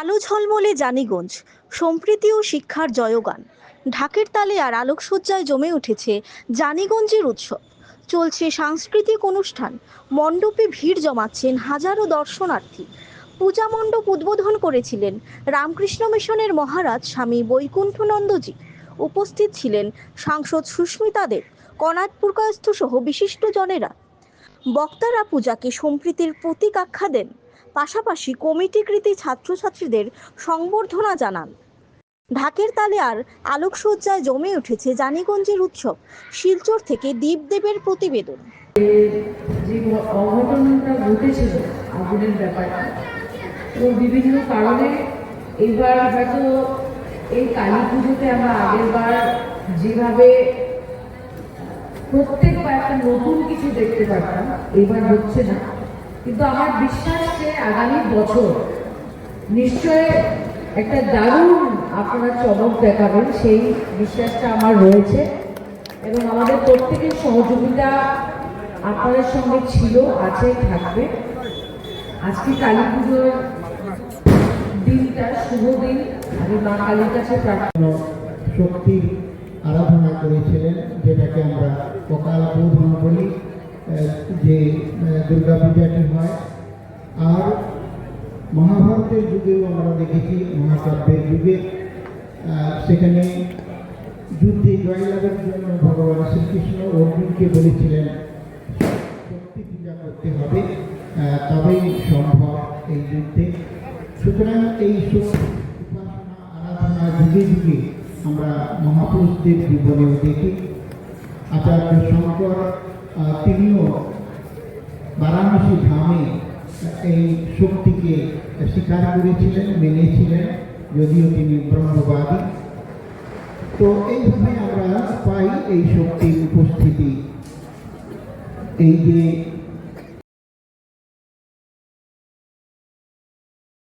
আলো ঝলমলে জানিগঞ্জ। সম্প্রীতি ও শিক্ষার জয়গান। ঢাকের তালে আর আলোকসজ্জায় জমে উঠেছে জানিগঞ্জের উৎসব। চলছে সাংস্কৃতিক অনুষ্ঠান। মণ্ডপে ভিড় জমাচ্ছেন হাজারো দর্শনার্থী। পূজা মণ্ডপ উদ্বোধন করেছিলেন রামকৃষ্ণ মিশনের মহারাজ স্বামী বৈকুণ্ঠনন্দজি। উপস্থিত ছিলেন সাংসদ সুস্মিতা দেব কনাদ সহ বিশিষ্ট জনেরা বক্তারা পূজাকে সম্প্রীতির প্রতীক আখ্যা দেন। পাশাপাশি কমিটিকৃতি ছাত্রছাত্রীদের সংবর্ধনা জানান। ঢাকের তালে আর আলোকসজ্জায় জমে উঠেছে জানিগঞ্জের উৎসব, শিলচর থেকে দীপদেবের প্রতিবেদন। যে অঘটনটা যেভাবে, প্রত্যেকবার একটা নতুন কিছু দেখতে পারতাম এবার হচ্ছে না। কিন্তু আমার বিশ্বাস যে আগামী বছর নিশ্চয় একটা দারুণ আপনারা চমক দেখাবেন, সেই বিশ্বাসটা আমার রয়েছে। এবং আমাদের প্রত্যেকের সহযোগিতা আপনাদের সঙ্গে ছিল, আছে, থাকবে। আজকে কালী পুজোর দিনটা, শুভ দিন। আমি মা কালীর কাছে প্রার্থনা শক্তির আরাধনা করেছিলেন, যেটাকে আমরা বোধন বলি যে দুর্গা পূজাটি হয়। আর মহাভারতের যুগেও আমরা দেখেছি, মহাকাব্যের যুগে সেখানে যুদ্ধে জয়লাভের জন্য ভগবান শ্রীকৃষ্ণ অর্জুনকে বলেছিলেন, শক্তি পূজা করতে হবে তবেই সম্ভব এই যুদ্ধে। সুতরাং এই উপাসনা, আরাধনা যুগে যুগে আমরা মহাপুরুষদের জীবনেও দেখি। আচার্য শঙ্কর তিনিও বারাণসী ধামে এই শক্তিকে স্বীকার করেছিলেন মেনেছিলেন যদিও তিনি ব্রহ্মবাদী তো এইভাবে আমরা পাই এই শক্তির উপস্থিতি এই যে